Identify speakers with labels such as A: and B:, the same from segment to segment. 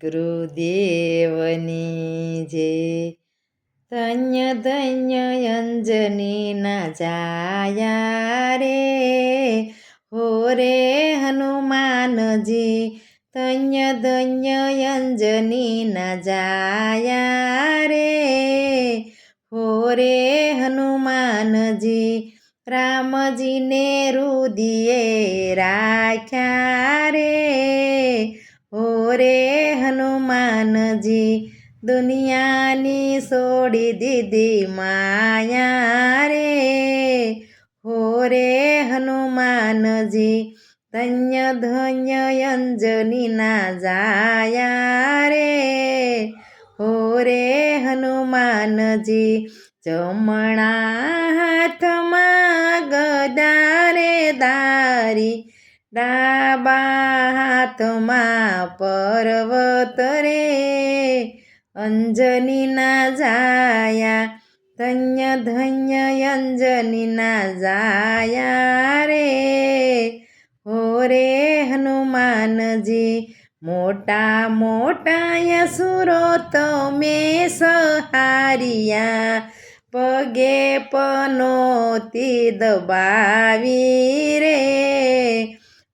A: ગુરુદેવની જે ધન્ય ધન્ય અંજની ના જાયા રે હો રે હનુમાનજી ધન્ય ધન્ય અંજની ના જાયા રે હો રે હનુમાનજી રામજીને રુદિયે રાખ્યા રે હો રે હનુમાનજી દુનિયાની છોડી દીધી માયા રે. હો રે હનુમાનજી ધન્ય ધન્ય અંજની ના જાયા રે. હો રે હનુમાનજી જમણા હાથમાં ગદારે દારી ડાબા હાથમાં પર્વત રે. અંજનીના જાયા, ધન્ય ધન્ય અંજનીના જાયા રે. હો રે હનુમાનજી, મોટા મોટા યસુરો તમે સહારિયા. પગે પનોતી દબાવી રે.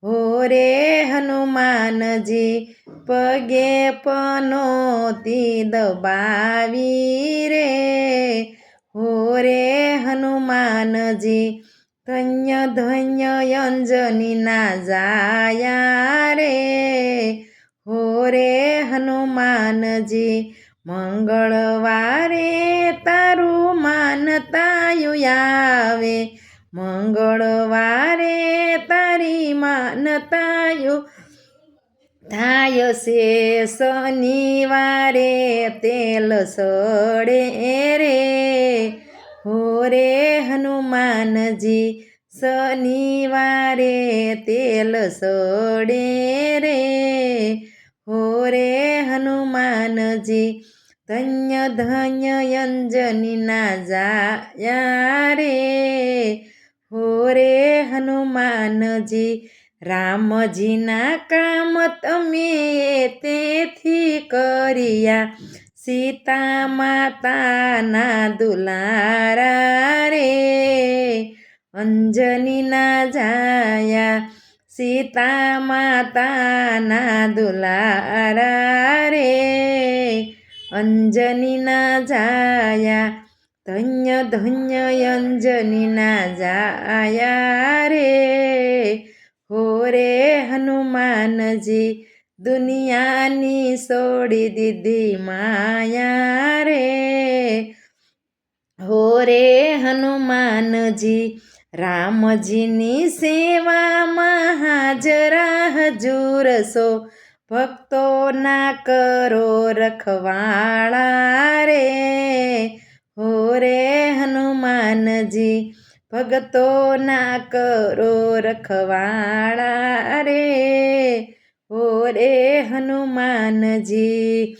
A: હો રે હનુમાનજી પગે પનોતી દબાવી રે. હો રે હનુમાનજી, ધન્ય ધન્ય અંજનીના જાયા રે. હો રે હનુમાનજી, મંગળવારે તારું માનતાયું આવે. મંગળવારે તારી માનતાયો. થાય છે શનિવારે તેલ સડે રે. હો રે હનુમાનજી, શનિવારે તેલ સડે રે. હો રે હનુમાનજી, ધન્ય ધન્ય અંજનીના જાયા રે. હો રે હનુમાનજી, રામજીના કામ તમે તેથી કર્યા. સીતા માતાના દુલારા રે અંજનીના જાયા. સીતા માતાના દુલારા રે અંજનીના જાયા. ધન્ય ધન્ય અંજનીના જાયા રે. હો રે હનુમાનજી, દુનિયાની છોડી દીધી માયા રે. હો રે હનુમાનજી, રામજીની સેવામાં હાજરા હજુરસો ભક્તોના કરો રખવાળા રે. હો રે હનુમાનજી ભગતોના કરો રખવાળા રે. હો રે હનુમાનજી,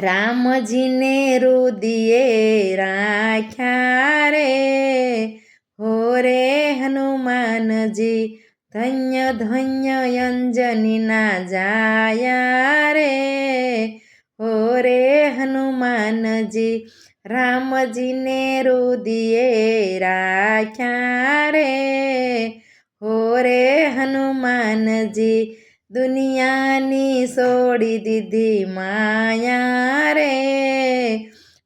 A: રામજીને રુદિયે રાખ્યા રે. હો રે હનુમાનજી, ધન્ય ધન્ય અંજનીના જાયા રે. રે હનુમાનજી, રામજીને રુદિએ રાખ્યા રે. હો રે હનુમાનજી, દુનિયાની છોડી દીધી માયા રે.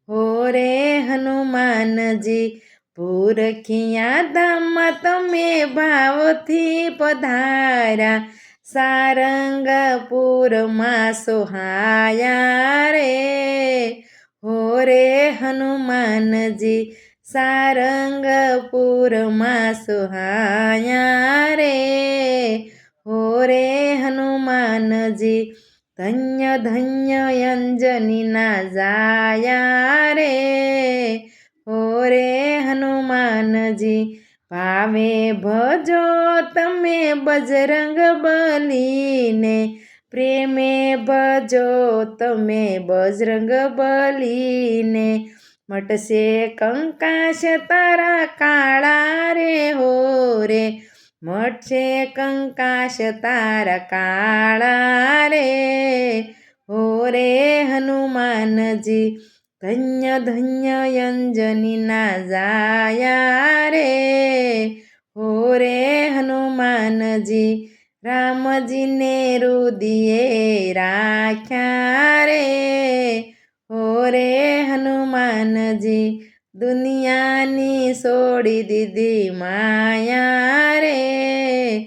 A: હો રે હનુમાનજી ભૂરખિયા ધામમાં તમે ભાવથી પધાર્યા. સારંગપુરમાં સોહાયા રે. હો રે હનુમાનજી, સારંગપુરમાં સોહાયા રે. હો રે હનુમાનજી, ધન્ય ધન્ય અંજનીના જાયા રે. હો રે હનુમાનજી ભાવે ભજો તમે બજરંગ બલીને. પ્રેમે ભજો તમે બજરંગ બલીને. મટશે કંકાશ તારા કાળા રે હો રે. મટશે કંકાશ તારા કાળા રે હો રે હનુમાનજી. ધન્ય ધન્ય અંજનીના જાયા રે. હો રે હનુમાનજી, રામજીને રુદિએ રાખ્યા રે. હો રે હનુમાનજી, દુનિયાની છોડી દીધી માયા રે.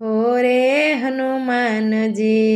A: હો રે હનુમાનજી.